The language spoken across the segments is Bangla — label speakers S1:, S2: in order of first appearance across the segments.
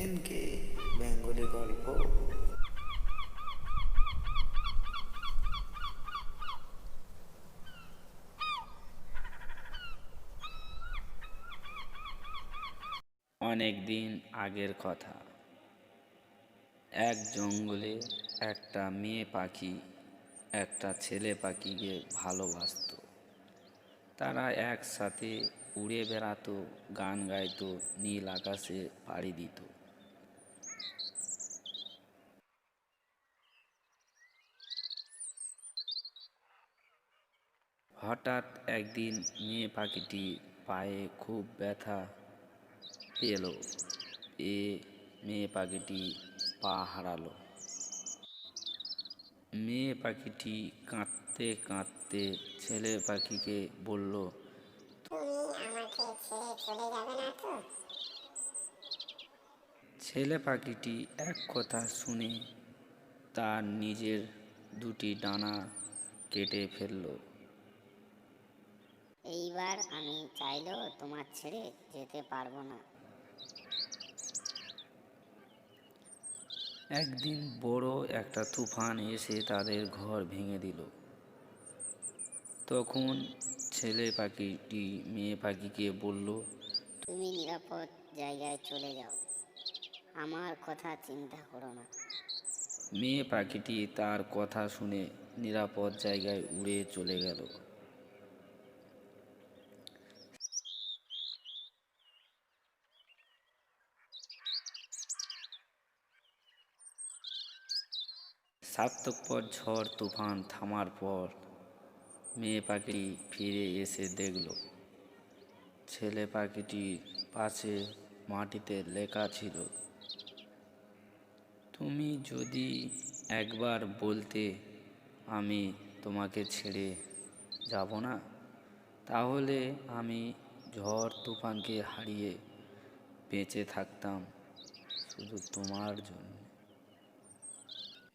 S1: এমকে বেঙ্গলি গল্প। অনেক দিন আগের কথা। এক জঙ্গলে একটা মেয়ে পাখি একটা ছেলে পাখিকে ভালোবাসতো। তারা একসাথে উড়ে বেড়াতো, গান গাইতো, নীল আকাশে পাড়ি দিত। হঠাৎ একদিন মেয়ে পাখিটি পায়ে খুব ব্যথা পেল। এ মেয়ে পাখিটি পা হারালো। মেয়ে পাখিটি কাঁদতে কাঁদতে ছেলে পাখিকে বলল ছেলে পাখিটি এক কথা শুনে তার নিজের দুটি ডানা কেটে ফেলল।
S2: এইবার আমি চাইলেও তোমার ছেড়ে যেতে পারব না।
S1: একদিন বড় একটা তুফান এসে তাদের ঘর ভেঙে দিল। তখন ছেলে পাখিটি মেয়ে পাখিকে বলল
S2: তুমি নিরাপদ জায়গায় চলে যাও। আমার কথা চিন্তা করো না।
S1: মেয়ে পাখিটি তার কথা শুনে নিরাপদ জায়গায় উড়ে চলে গেল। সাতক পর ঝড়, তুফান থামার পর মেয়ে পাখি ফিরে এসে দেখল, ছেলে পাখিটির পাশে মাটিতে লেখা ছিল, তুমি যদি একবার বলতে আমি তোমাকে ছেড়ে যাব না, তাহলে আমি ঝড়, তুফানকে হারিয়ে বেঁচে থাকতাম শুধু তোমার জন্য।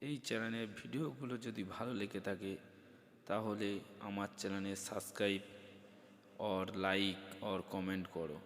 S1: এই চ্যানেলের ভিডিওগুলো যদি ভালো লেগে থাকে, তাহলে আমার চ্যানেলে subscribe or like or comment করো।